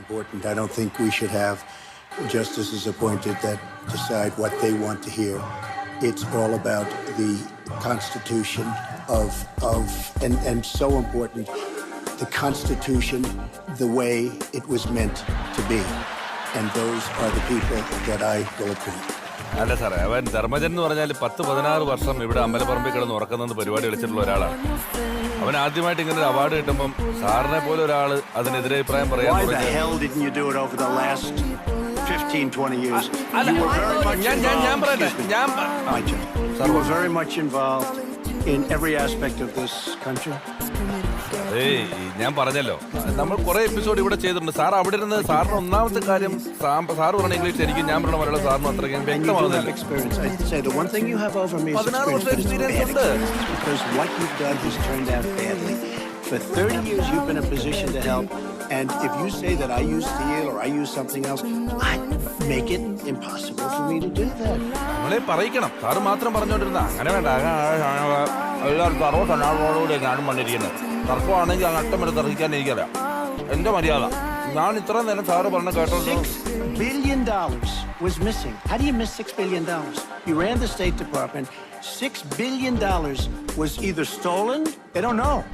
important. I don't think we should have justices appointed that decide what they want to hear. It's all about the Constitution of of and and so important, the Constitution, the way it was meant to be, and those are the people that I will appoint. അല്ല സാറേ അവൻ ധർമ്മജൻ എന്ന് പറഞ്ഞാൽ പത്ത് പതിനാറ് വർഷം ഇവിടെ അമ്പലപ്പറമ്പിൽ കിടന്ന് ഉറക്കുന്ന പരിപാടി കളിച്ചിട്ടുള്ള ഒരാളാണ് അവൻ ആദ്യമായിട്ട് ഇങ്ങനെ ഒരു അവാർഡ് കിട്ടുമ്പം സാറിനെ പോലെ ഒരാൾ അതിനെതിരെ അഭിപ്രായം പറയാൻ ഞാൻ പറയട്ടെ in every aspect of this country. ഏയ് ഞാൻ പറഞ്ഞല്ലോ നമ്മൾ കുറെ എപ്പിസോഡ് ഇവിടെ ചെയ്തിട്ടുണ്ട് സാർ അവിടെ ഇരുന്ന് സാറിന് ഒന്നാമത്തെ കാര്യം സാ- സാറ് പറഞ്ഞ ഇംഗ്ലീഷ് എനിക്ക് ഞാൻ പറഞ്ഞ മലയാളം സാറിന് അത്രയ്ക്കും വ്യക്തമാകുന്നില്ല experience. I'd say the one thing you have over me പതിനാറ് വർഷം but it's experience bad ഉണ്ട്. because what you've done has turned out badly. For 30 years, you've been in a position to help, and if you say that I use steel or I use something else, I make it impossible for me to do that. നമ്മളെ പറയിക്കണം sir മാത്രം പറഞ്ഞോണ്ടിരുന്ന അങ്ങനെ വേണ്ട എല്ലാവരും സർവ സന്നാളോടുകൂടി ഞാനും വന്നിരിക്കുന്നത് തർക്കമാണെങ്കിൽ അങ്ങ് അട്ടം വരെ തർക്കിക്കാൻ എനിക്കറിയാം എന്റെ മര്യാദ ഞാൻ ഇത്ര നേരം സാറ് പറഞ്ഞ കേട്ടോ billion dollars was missing. How do you miss six billion dollars? You ran the State Department. Six billion dollars was either stolen. They don't know.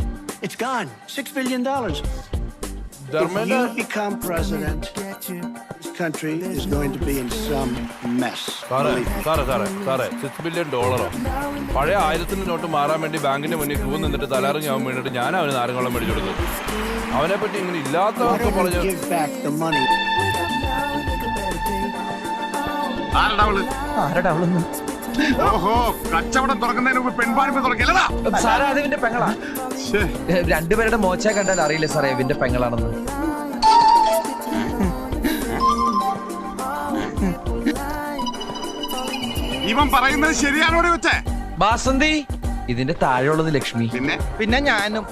It's gone. Six billion dollars. If Dharmendra you become president, this country is going to be in some mess. സാറേ. സാറേ സാറേ സാറേ six billion ഡോളറോ പഴയ ആയിരത്തിന്റെ not മാറാൻ വേണ്ടി ബാങ്കിന്റെ മുന്നിൽ Q നിന്നിട്ട് തലാറിഞ്ഞ് അവൻ വേണ്ടിട്ട് ഞാൻ അവന് നാരങ്ങളും മേടിച്ചു കൊടുത്തു അവനെ പറ്റി ഇങ്ങനെ ഇല്ലാത്തവർക്ക് പറഞ്ഞു ആരടാ money? ആരടാ അവളൊന്ന് ഓഹോ കച്ചവടം തുറക്കുന്നതിന് മുമ്പ് പെൺപാണിപ്പ് തുറക്കല്ലടാ. സാറേ അത് ഇവന്റെ പെങ്ങളാ. ഏ, രണ്ടുപേരുടെ മോച്ച കണ്ടാൽ അറിയില്ല സാറേ ഇവന്റെ പെങ്ങളാണെന്ന്. ഇവൻ പറയുന്നത് ശരിയാണോ വെച്ചേ ബാസന്തി ഇതിന്റെ താഴെയുള്ളത് ലക്ഷ്മി. പിന്നെ? പിന്നെ ഞാനും.